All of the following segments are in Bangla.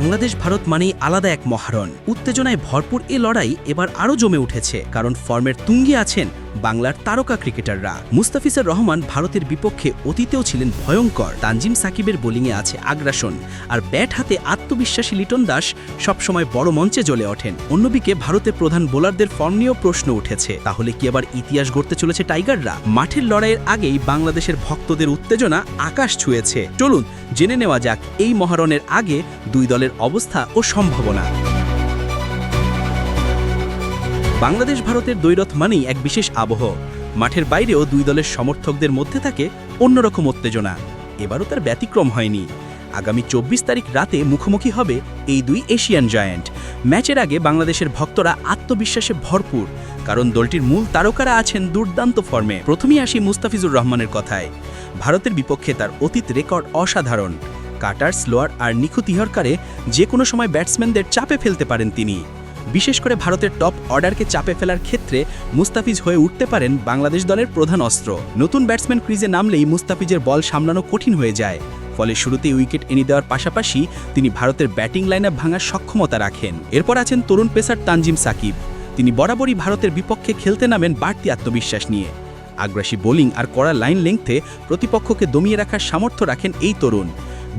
বাংলাদেশ, ভারত মানেই আলাদা এক মহারণ। উত্তেজনায় ভরপুর এ লড়াই এবার আরও জমে উঠেছে, কারণ ফর্মের তুঙ্গি আছেন বাংলার তারকা ক্রিকেটাররা। মুস্তাফিজুর রহমান ভারতের বিপক্ষে অতীতেও ছিলেন ভয়ঙ্কর। তানজিম সাকিবের বোলিংয়ে আছে আগ্রাসন। আর ব্যাট হাতে আত্মবিশ্বাসী লিটন দাস সবসময় বড় মঞ্চে জ্বলে ওঠেন। অন্যদিকে ভারতের প্রধান বোলারদের ফর্ম নিয়েও প্রশ্ন উঠেছে। তাহলে কি আবার ইতিহাস গড়তে চলেছে টাইগাররা? মাঠের লড়াইয়ের আগেই বাংলাদেশের ভক্তদের উত্তেজনা আকাশ ছুঁয়েছে। চলুন, জেনে নেওয়া যাক এই মহারণের আগে দুই দলের অবস্থা ও সম্ভাবনা। বাংলাদেশ, ভারতের দ্বৈরথ মানেই এক বিশেষ আবহ। মাঠের বাইরেও দুই দলের সমর্থকদের মধ্যে থাকে অন্যরকম উত্তেজনা। এবারও তার ব্যতিক্রম হয়নি। আগামী চব্বিশ তারিখ রাতে মুখোমুখি হবে এই দুই এশিয়ান জায়ান্ট। ম্যাচের আগে বাংলাদেশের ভক্তরা আত্মবিশ্বাসে ভরপুর, কারণ দলটির মূল তারকারা আছেন দুর্দান্ত ফর্মে। প্রথমেই আসি মুস্তাফিজুর রহমানের কথায়। ভারতের বিপক্ষে তার অতীত রেকর্ড অসাধারণ। কাটার, স্লোয়ার আর নিখুঁত ইহরকারে যে কোনো সময় ব্যাটসম্যানদের চাপে ফেলতে পারেন তিনি। বিশেষ করে ভারতের টপ অর্ডারকে চাপে ফেলার ক্ষেত্রে মুস্তাফিজ হয়ে উঠতে পারেন বাংলাদেশ দলের প্রধান অস্ত্র। নতুন ব্যাটসম্যান ক্রিজে নামলেই মুস্তাফিজের বল সামলানো কঠিন হয়ে যায়। ফলে শুরুতেই উইকেট এনে দেওয়ার পাশাপাশি তিনি ভারতের ব্যাটিং লাইনে ভাঙার সক্ষমতা রাখেন। এরপর আছেন তরুণ পেসার তানজিম সাকিব। তিনি বরাবরই ভারতের বিপক্ষে খেলতে নামেন বাড়তি আত্মবিশ্বাস নিয়ে। আগ্রাসী বোলিং আর কড়া লাইন লেংথে প্রতিপক্ষকে দমিয়ে রাখার সামর্থ্য রাখেন এই তরুণ।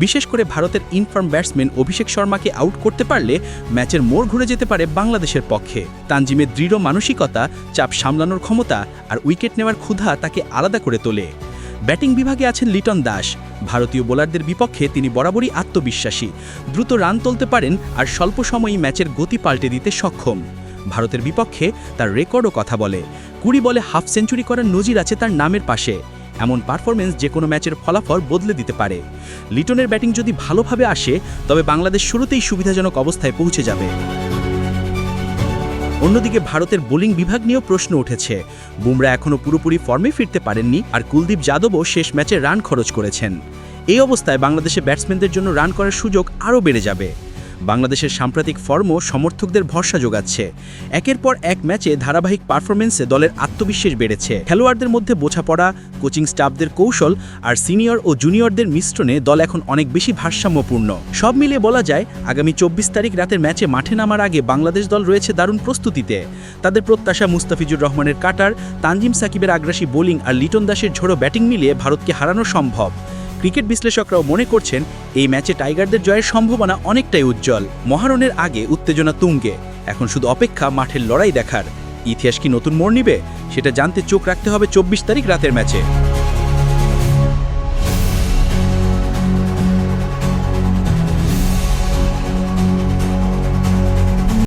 বিশেষ করে ভারতের ইনফর্ম ব্যাটসম্যান অভিষেক শর্মাকে আউট করতে পারলে ম্যাচের মোড় ঘুরে যেতে পারে বাংলাদেশের পক্ষে। তানজিমের দৃঢ় মানসিকতা, চাপ সামলানোর ক্ষমতা আর উইকেট নেওয়ার ক্ষুধা তাকে আলাদা করে তোলে। ব্যাটিং বিভাগে আছেন লিটন দাস। ভারতীয় বোলারদের বিপক্ষে তিনি বরাবরই আত্মবিশ্বাসী। দ্রুত রান তুলতে পারেন আর স্বল্প সময়ই ম্যাচের গতি পাল্টে দিতে সক্ষম। ভারতের বিপক্ষে তার রেকর্ডও কথা বলে। কুড়ি বলে হাফ সেঞ্চুরি করার নজির আছে তার নামের পাশে। এমন পারফরমেন্স যে কোনো ম্যাচের ফলাফল বদলে দিতে পারে। লিটনের ব্যাটিং যদি ভালোভাবে আসে, তবে বাংলাদেশ শুরুতেই সুবিধাজনক অবস্থায় পৌঁছে যাবে। অন্যদিকে ভারতের বোলিং বিভাগ নিয়েও প্রশ্ন উঠেছে। বুমরা এখনও পুরোপুরি ফর্মে ফিরতে পারেননি আর কুলদীপ যাদবও শেষ ম্যাচে রান খরচ করেছেন। এই অবস্থায় বাংলাদেশে ব্যাটসম্যানদের জন্য রান করার সুযোগ আরও বেড়ে যাবে। বাংলাদেশের সাম্প্রতিক ফর্মও সমর্থকদের ভরসা যোগাচ্ছে। একের পর এক ম্যাচে ধারাবাহিক পারফরমেন্সে দলের আত্মবিশ্বাস বেড়েছে। খেলোয়াড়দের মধ্যে বোঝাপড়া, কোচিং স্টাফদের কৌশল আর সিনিয়র ও জুনিয়রদের মিশ্রণে দল এখন অনেক বেশি ভারসাম্যপূর্ণ। সব মিলিয়ে বলা যায়, আগামী চব্বিশ তারিখ রাতের ম্যাচে মাঠে নামার আগে বাংলাদেশ দল রয়েছে দারুণ প্রস্তুতিতে। তাদের প্রত্যাশা মুস্তাফিজুর রহমানের কাটার, তানজিম সাকিবের আগ্রাসী বোলিং আর লিটন দাসের ঝোড়ো ব্যাটিং মিলিয়ে ভারতকে হারানো সম্ভব। ক্রিকেট বিশ্লেষকরাও মনে করছেন, এই ম্যাচে টাইগারদের জয়ের সম্ভাবনা অনেকটাই উজ্জ্বল। মহারণের আগে উত্তেজনা তুঙ্গে। এখন শুধু অপেক্ষা মাঠের লড়াই দেখার। ইতিহাস কি নতুন মোড় নিবে? সেটা জানতে চোখ রাখতে হবে চব্বিশ তারিখ রাতের ম্যাচে।